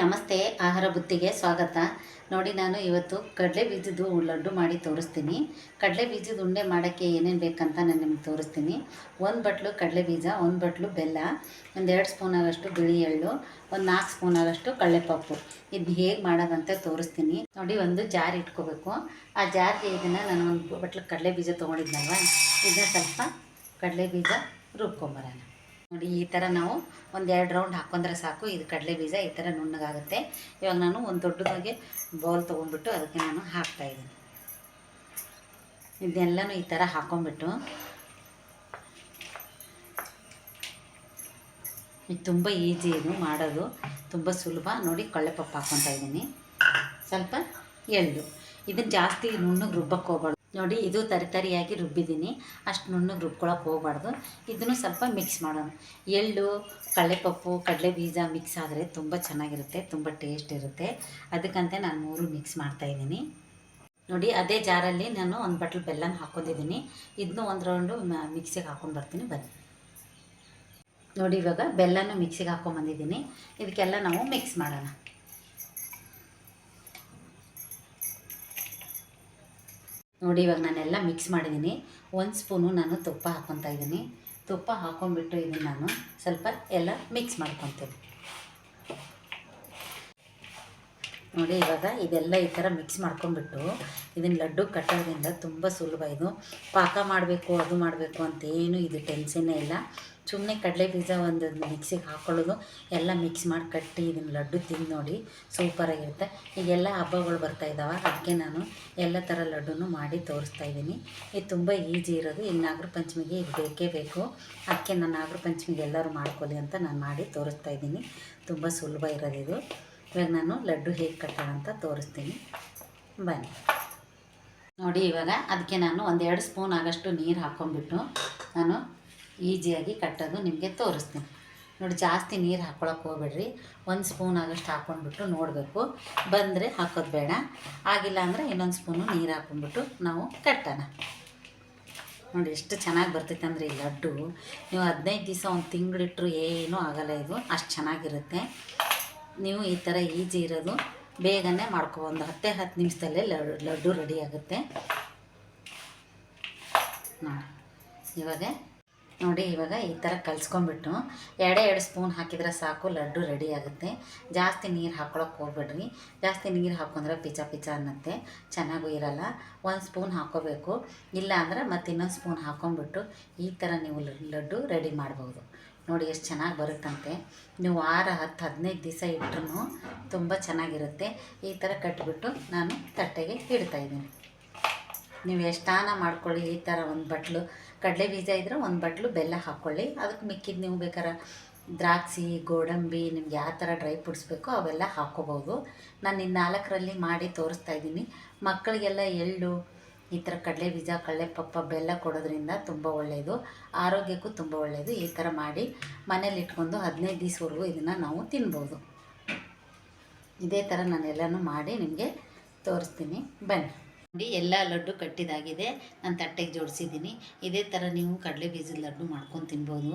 ನಮಸ್ತೆ. ಆಹಾರ ಬುತ್ತಿಗೆ ಸ್ವಾಗತ. ನೋಡಿ, ನಾನು ಇವತ್ತು ಕಡಲೆ ಬೀಜದ್ದು ಲಡ್ಡು ಮಾಡಿ ತೋರಿಸ್ತೀನಿ. ಕಡಲೆ ಬೀಜದ ಉಂಡೆ ಮಾಡೋಕ್ಕೆ ಏನೇನು ಬೇಕಂತ ನಾನು ನಿಮ್ಗೆ ತೋರಿಸ್ತೀನಿ. ಒಂದು ಬಟ್ಲು ಕಡಲೆ ಬೀಜ, ಒಂದು ಬಟ್ಲು ಬೆಲ್ಲ, ಒಂದು ಎರಡು ಸ್ಪೂನ್ ಆಗಷ್ಟು ಬಿಳಿ ಎಳ್ಳು, ಒಂದು ನಾಲ್ಕು ಸ್ಪೂನ್ ಆಗಷ್ಟು ಕಡಲೆಪಪ್ಪು ಇದು ಹೇಗೆ ಮಾಡೋದಂತ ತೋರಿಸ್ತೀನಿ. ನೋಡಿ, ಒಂದು ಜಾರ್ ಇಟ್ಕೋಬೇಕು. ಆ ಜಾರ್ಗೆ ಇದನ್ನು ನಾನು ಒಂದು ಬಟ್ಲು ಕಡಲೆ ಬೀಜ ತೊಗೊಂಡಿದ್ನಲ್ವ? ಇದನ್ನ ಸ್ವಲ್ಪ ಕಡಲೆ ಬೀಜ ರುಬ್ಕೊಂಬರೋಣ ನೋಡಿ, ಈ ಥರ ನಾವು ಒಂದೆರಡು ರೌಂಡ್ ಹಾಕೊಂಡ್ರೆ ಸಾಕು. ಇದು ಕಡಲೆ ಬೀಜ, ಈ ಥರ ನುಣ್ಣಗಾಗುತ್ತೆ. ಇವಾಗ ನಾನು ಒಂದು ದೊಡ್ಡದಾಗಿ ಬೌಲ್ ತೊಗೊಂಡ್ಬಿಟ್ಟು ಅದಕ್ಕೆ ನಾನು ಹಾಕ್ತಾಯಿದ್ದೀನಿ ಇದನ್ನೆಲ್ಲನೂ ಈ ಥರ ಹಾಕೊಂಡ್ಬಿಟ್ಟು. ಇದು ತುಂಬ ಈಸಿ ಇದು ಮಾಡೋದು. ತುಂಬ ಸುಲಭ. ನೋಡಿ ಕಳ್ಳೆಪಪ್ಪು ಹಾಕ್ಕೊತಾ ಇದ್ದೀನಿ. ಸ್ವಲ್ಪ ಎಳ್ಳು. ಇದನ್ನು ಜಾಸ್ತಿ ನುಣ್ಣಗೆ ರುಬ್ಬಕ್ಕೆ ಹೋಗ್ಬಾರ್ದು. ನೋಡಿ, ಇದು ತರಿ ತರಿಯಾಗಿ ರುಬ್ಬಿದ್ದೀನಿ. ಅಷ್ಟು ನುಣ್ಣಗೆ ರುಬ್ಕೊಳಕ್ಕೆ ಹೋಗ್ಬಾರ್ದು. ಇದನ್ನು ಸ್ವಲ್ಪ ಮಿಕ್ಸ್ ಮಾಡೋಣ. ಎಳ್ಳು ಕಡಲೆಪಪ್ಪು ಕಡಲೆ ಬೀಜ ಮಿಕ್ಸ್ ಆದರೆ ತುಂಬ ಚೆನ್ನಾಗಿರುತ್ತೆ, ತುಂಬ ಟೇಸ್ಟ್ ಇರುತ್ತೆ. ಅದಕ್ಕಂತೆ ನಾನು ಮೂರು ಮಿಕ್ಸ್ ಮಾಡ್ತಾಯಿದ್ದೀನಿ ನೋಡಿ, ಅದೇ ಜಾರಲ್ಲಿ ನಾನು ಒಂದು ಬಟ್ಲು ಬೆಲ್ಲನ ಹಾಕ್ಕೊಂಡಿದ್ದೀನಿ ಇದನ್ನು ಒಂದು ರೌಂಡು ಮಿಕ್ಸಿಗೆ ಹಾಕೊಂಡು ಬರ್ತೀನಿ. ಬನ್ನಿ. ನೋಡಿ, ಇವಾಗ ಬೆಲ್ಲನೂ ಮಿಕ್ಸಿಗೆ ಹಾಕ್ಕೊಂಬಂದಿದ್ದೀನಿ ಇದಕ್ಕೆಲ್ಲ ನಾವು ಮಿಕ್ಸ್ ಮಾಡೋಣ. ನೋಡಿ, ಇವಾಗ ನಾನೆಲ್ಲ ಮಿಕ್ಸ್ ಮಾಡಿದ್ದೀನಿ. ಒಂದು ಸ್ಪೂನು ನಾನು ತುಪ್ಪ ಹಾಕ್ಕೊತಾ ಇದ್ದೀನಿ. ತುಪ್ಪ ಹಾಕ್ಕೊಂಡ್ಬಿಟ್ಟು ಇದನ್ನು ನಾನು ಸ್ವಲ್ಪ ಎಲ್ಲ ಮಿಕ್ಸ್ ಮಾಡ್ಕೊತೀನಿ. ನೋಡಿ, ಇವಾಗ ಇದೆಲ್ಲ ಈ ಥರ ಮಿಕ್ಸ್ ಮಾಡ್ಕೊಂಡ್ಬಿಟ್ಟು ಇದನ್ನು ಲಡ್ಡು ಕಟ್ಟೋದ್ರಿಂದ ತುಂಬ ಸುಲಭ ಇದು. ಪಾಕ ಮಾಡಬೇಕು, ಅದು ಮಾಡಬೇಕು ಅಂತೇನು ಇದು ಟೆನ್ಷನ್ನೇ ಇಲ್ಲ. ಸುಮ್ಮನೆ ಕಡಲೆ ಬೀಜ ಒಂದು ಮಿಕ್ಸಿಗೆ ಹಾಕ್ಕೊಳ್ಳೋದು ಎಲ್ಲ ಮಿಕ್ಸ್ ಮಾಡಿ ಕಟ್ಟಿ ಇದನ್ನು ಲಡ್ಡು ತಿಂದು ನೋಡಿ ಸೂಪರಾಗಿರುತ್ತೆ ಈಗೆಲ್ಲ ಹಬ್ಬಗಳು ಬರ್ತಾ ಇದ್ದಾವೆ, ಅದಕ್ಕೆ ನಾನು ಎಲ್ಲ ಥರ ಲಡ್ಡು ಮಾಡಿ ತೋರಿಸ್ತಾ ಇದ್ದೀನಿ. ಇದು ತುಂಬ ಈಜಿ ಇರೋದು ಇನ್ನು ನಾಗರ ಪಂಚಮಿಗೆ ಇದು ಬೇಕೇ ಬೇಕು. ಅದಕ್ಕೆ ನಾನು ನಾಗರ ಪಂಚಮಿಗೆ ಎಲ್ಲರೂ ಮಾಡ್ಕೊಳ್ಳಿ ಅಂತ ನಾನು ಮಾಡಿ ತೋರಿಸ್ತಾ ಇದ್ದೀನಿ. ತುಂಬ ಸುಲಭ ಇರೋದು ಇದು. ಇವಾಗ ನಾನು ಲಡ್ಡು ಹೇಗೆ ಕಟ್ಟೋಣ ಅಂತ ತೋರಿಸ್ತೀನಿ. ಬನ್ನಿ. ನೋಡಿ ಇವಾಗ ಅದಕ್ಕೆ ನಾನು ಒಂದೆರಡು ಸ್ಪೂನ್ ಆಗಷ್ಟು ನೀರು ಹಾಕ್ಕೊಂಡ್ಬಿಟ್ಟು ನಾನು ಈಸಿಯಾಗಿ ಕಟ್ಟೋದು ನಿಮಗೆ ತೋರಿಸ್ತೀನಿ. ನೋಡಿ ಜಾಸ್ತಿ ನೀರು ಹಾಕ್ಕೊಳಕ್ಕೆ ಹೋಗ್ಬೇಡ್ರಿ. ಒಂದು ಸ್ಪೂನ್ ಆಗಷ್ಟು ಹಾಕ್ಕೊಂಡ್ಬಿಟ್ಟು ನೋಡಬೇಕು. ಬಂದರೆ ಹಾಕೋದು ಬೇಡ. ಆಗಿಲ್ಲ ಅಂದರೆ ಇನ್ನೊಂದು ಸ್ಪೂನು ನೀರು ಹಾಕ್ಕೊಂಡ್ಬಿಟ್ಟು ನಾವು ಕಟ್ಟೋಣ. ನೋಡಿ ಎಷ್ಟು ಚೆನ್ನಾಗಿ ಬರ್ತೈತೆ ಅಂದರೆ ಈ ಲಡ್ಡು. ನೀವು ಹದಿನೈದು ದಿವಸ ಒಂದು ತಿಂಗಳಿಟ್ರು ಏನೂ ಆಗಲ್ಲ ಇದು. ಅಷ್ಟು ಚೆನ್ನಾಗಿರುತ್ತೆ. ನೀವು ಈ ಥರ ಈಜಿ ಇರೋದು ಬೇಗನೆ ಮಾಡ್ಕೊ. ಒಂದು ಹತ್ತೇ ಹತ್ತು ನಿಮಿಷದಲ್ಲೇ ಲಡ್ಡು ರೆಡಿ ಆಗುತ್ತೆ. ನೋಡಿ, ಇವಾಗ ನೋಡಿ, ಇವಾಗ ಈ ಥರ ಕಲಿಸ್ಕೊಂಬಿಟ್ಟು ಎರಡೇ ಎರಡು ಸ್ಪೂನ್ ಹಾಕಿದ್ರೆ ಸಾಕು, ಲಡ್ಡು ರೆಡಿ ಆಗುತ್ತೆ. ಜಾಸ್ತಿ ನೀರು ಹಾಕ್ಕೊಳಕ್ಕೆ ಹೋಗ್ಬೇಡ್ರಿ. ಜಾಸ್ತಿ ನೀರು ಹಾಕೊಂಡ್ರೆ ಪಿಚ ಪಿಚ ಅನ್ನತ್ತೆ, ಚೆನ್ನಾಗೂ ಇರಲ್ಲ. ಒಂದು ಸ್ಪೂನ್ ಹಾಕೋಬೇಕು. ಇಲ್ಲ ಅಂದರೆ ಮತ್ತು ಇನ್ನೊಂದು ಸ್ಪೂನ್ ಹಾಕ್ಕೊಂಬಿಟ್ಟು ಈ ಥರ ನೀವು ಲಡ್ಡು ರೆಡಿ ಮಾಡ್ಬೋದು. ನೋಡಿ, ಎಷ್ಟು ಚೆನ್ನಾಗಿ ಬರುತ್ತಂತೆ. ನೀವು ವಾರ ಹತ್ತು, ಹದಿನೈದು ದಿವಸ ಇಟ್ರೂ ತುಂಬ ಚೆನ್ನಾಗಿರುತ್ತೆ. ಈ ಥರ ಕಟ್ಬಿಟ್ಟು ನಾನು ತಟ್ಟೆಗೆ ಇಡ್ತಾಯಿದ್ದೀನಿ ನೀವು ಎಷ್ಟಾನ ಮಾಡ್ಕೊಳ್ಳಿ, ಈ ಥರ ಒಂದು ಬಟ್ಲು ಕಡಲೆ ಬೀಜ ಇದ್ದರೆ ಒಂದು ಬಟ್ಲು ಬೆಲ್ಲ ಹಾಕ್ಕೊಳ್ಳಿ ಅದಕ್ಕೆ ಮಿಕ್ಕಿದ್ದು ನೀವು ಬೇಕಾರೆ ದ್ರಾಕ್ಷಿ, ಗೋಡಂಬಿ, ನಿಮ್ಗೆ ಯಾವ ಥರ ಡ್ರೈ ಫ್ರೂಟ್ಸ್ ಬೇಕೋ ಅವೆಲ್ಲ ಹಾಕ್ಕೋಬೋದು ನಾನು ಇನ್ನು ನಾಲ್ಕರಲ್ಲಿ ಮಾಡಿ ತೋರಿಸ್ತಾ ಇದ್ದೀನಿ. ಮಕ್ಕಳಿಗೆಲ್ಲ ಎಳ್ಳು, ಈ ಥರ ಕಡಲೆ ಬೀಜ ಕಡಲೆ ಪಪ್ಪ ಬೆಲ್ಲ ಕೊಡೋದ್ರಿಂದ ತುಂಬ ಒಳ್ಳೆಯದು ಆರೋಗ್ಯಕ್ಕೂ ತುಂಬ ಒಳ್ಳೆಯದು ಈ ಥರ ಮಾಡಿ ಮನೇಲಿ ಇಟ್ಕೊಂಡು ಹದಿನೈದು ದಿವಸವರೆಗೂ ಇದನ್ನು ನಾವು ತಿನ್ಬೋದು. ಇದೇ ಥರ ನಾನು ಎಲ್ಲನೂ ಮಾಡಿ ನಿಮಗೆ ತೋರಿಸ್ತೀನಿ. ಬನ್ನಿ. ನೋಡಿ ಎಲ್ಲ ಲಡ್ಡು ಕಟ್ಟಿದಾಗಿದೆ. ನಾನು ತಟ್ಟೆಗೆ ಜೋಡಿಸಿದ್ದೀನಿ ಇದೇ ಥರ ನೀವು ಕಡಲೆ ಬೀಜದ ಲಡ್ಡು ಮಾಡ್ಕೊಂಡು ತಿನ್ಬೋದು.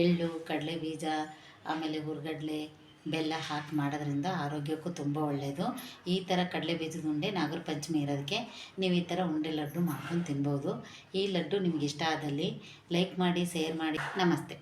ಎಳ್ಳು, ಕಡಲೆ ಬೀಜ, ಆಮೇಲೆ ಹುರ್ಗಡ್ಲೆ, ಬೆಲ್ಲ ಹಾಕಿ ಮಾಡೋದ್ರಿಂದ ಆರೋಗ್ಯಕ್ಕೂ ತುಂಬ ಒಳ್ಳೆಯದು ಈ ಥರ ಕಡಲೆ ಬೀಜದ ಉಂಡೆ ನಾಗರ ಪಂಚಮಿ ಇರೋದಕ್ಕೆ ನೀವು ಈ ಥರ ಉಂಡೆ ಲಡ್ಡು ಮಾಡ್ಕೊಂಡು ತಿನ್ಬೋದು. ಈ ಲಡ್ಡು ನಿಮ್ಗೆ ಇಷ್ಟ ಆದಲ್ಲಿ ಲೈಕ್ ಮಾಡಿ, ಶೇರ್ ಮಾಡಿ. ನಮಸ್ತೆ.